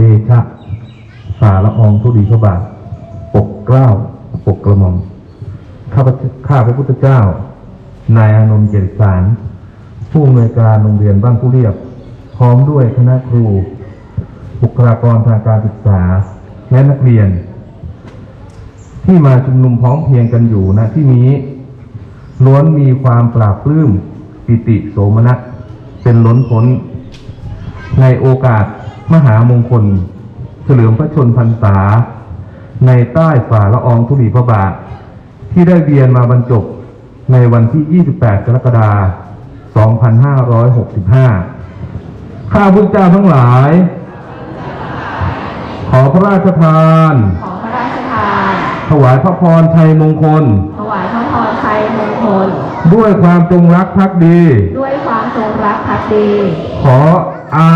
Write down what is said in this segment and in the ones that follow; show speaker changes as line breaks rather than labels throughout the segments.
เดชะสารองธุลีพระบาท ปกเกล้า ปกกระหม่อม ข้าพข้าพระพุทธเจ้า นายอนนท์เจริญสาร ผู้อำนวยการโรงเรียนบ้านผู้เรียบ พร้อมด้วยคณะครู บุคลากรทางการศึกษา และนักเรียน ที่มาชุมนุมพร้อมเพรียงกันอยู่ณที่นี้ ล้วนมีความปราบปลื้มปิติโสมนัสเป็นล้นพ้นในโอกาส มหามงคล เฉลิมพระชนพรรษา ในใต้ฝ่าละอองธุลีพระบาท ที่ได้เวียนมาบรรจบในวันที่ 28 กรกฎาคม 2565 ข้าพุทธเจ้าทั้งหลาย ขอพระราชทาน
ขอพระราชทาน
ถวายพระพรชัยมงคล
ถวายพระพรชัยมงคล
ด้วยความจงรักภักดี
ด้วยความจงรักภักดี
ขอ อา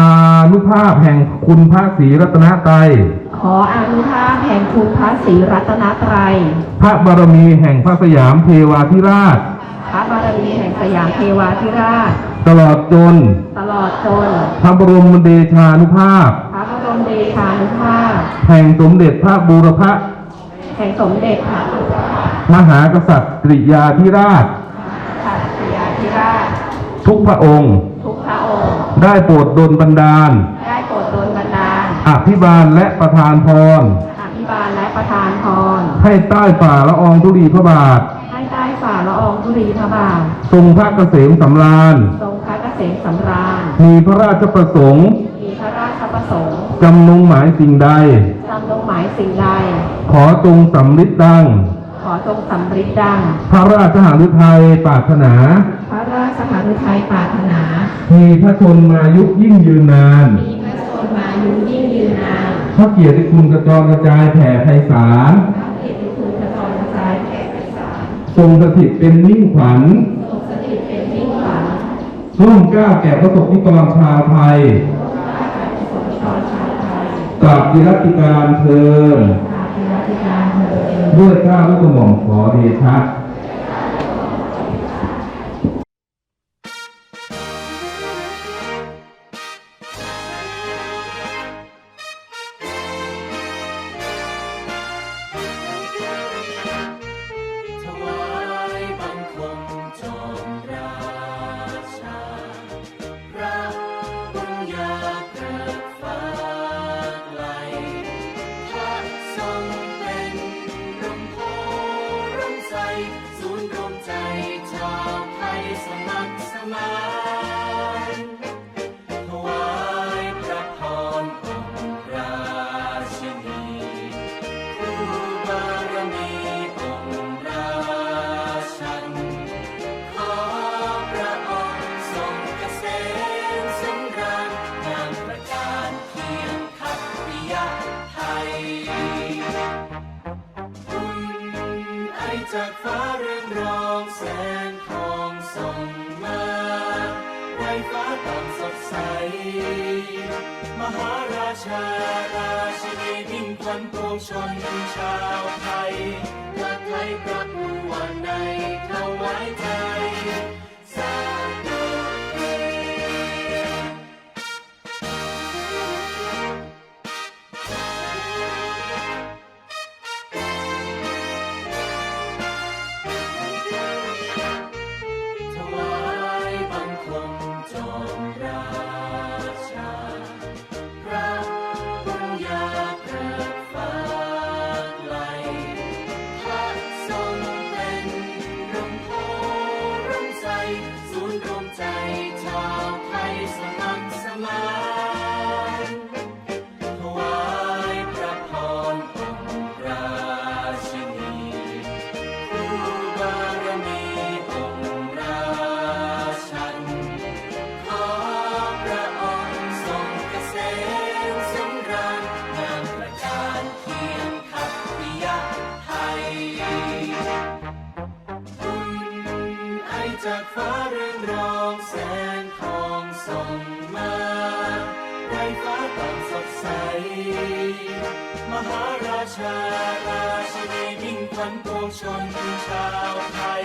นุภาพแห่งคุณพระศรีรัตนตรัย
ขออานุภาพแห่งคุณพระศรีรัตนตรัย
พระบารมีแห่งพระสยามเทวาธิราช
พระบารมีแห่งสยามเทวาธิราช
ตลอดจน
ตลอดจน
พระบรมเดชานุภาพ
พระบรมเดชานุภาพ
แห่งสมเด็จพระบูรพ
แห่งสมเด็จพระ
มหากษัตริยาธิราช
ชัตยาธิราช
ทุกพระองค์
ทุกพระองค์
ได้โปรดดลบันดาล
ได้โปรดโดนบันดาล
อภิบาลและประทานพร
อภิบาลและประทานพร
ให้ใต้ฝ่าละอองธุลีพระบาท
ให้ใต้ฝ่าละอองธุลีพระบาท
ทรงพระเกษมสำราญ
ทรงพระเกษมสำราญ
มีพระราชประสงค์
มีพระราชประสงค์
จำนงหมายสิ่งใด
จำลงหมายสิ่งใด
ขอจงสำลิดดัง
ขอ จงสำริดดัง
พระราชหฤทัยปรารถนา
พระราชหฤทัยปรารถนา
มีพระชนมายุยิ่งยืนนาน
มีพระชนมายุยิ่งยืนนาน
พระเกียรติคุณกระจรกระจายแผ่ไพศาล
พระเกียรติคุณกระจรกระจายแผ่ไพศาล
ทรงสถิตเป็นมิ่งขวัญ
ทรงสถิตเป็นมิ่งขวัญ
ร่วมเกล้าแก่ประสบนิกรชาวไทย
สมชนชาวไทย
ตราบกิรัติการเทิน
ด้
วยเกล้าและกระหม่อมขอเดชะ
จากฟ้าเรื่องรองแสงทองส่องมาไร้ฟ้าต่างสดใส มหาราชาราชินีมิ่งขวัญปวงชนชาวไทย มหาราชาราชินีมิ่งขวัญปวงชนชาวไทย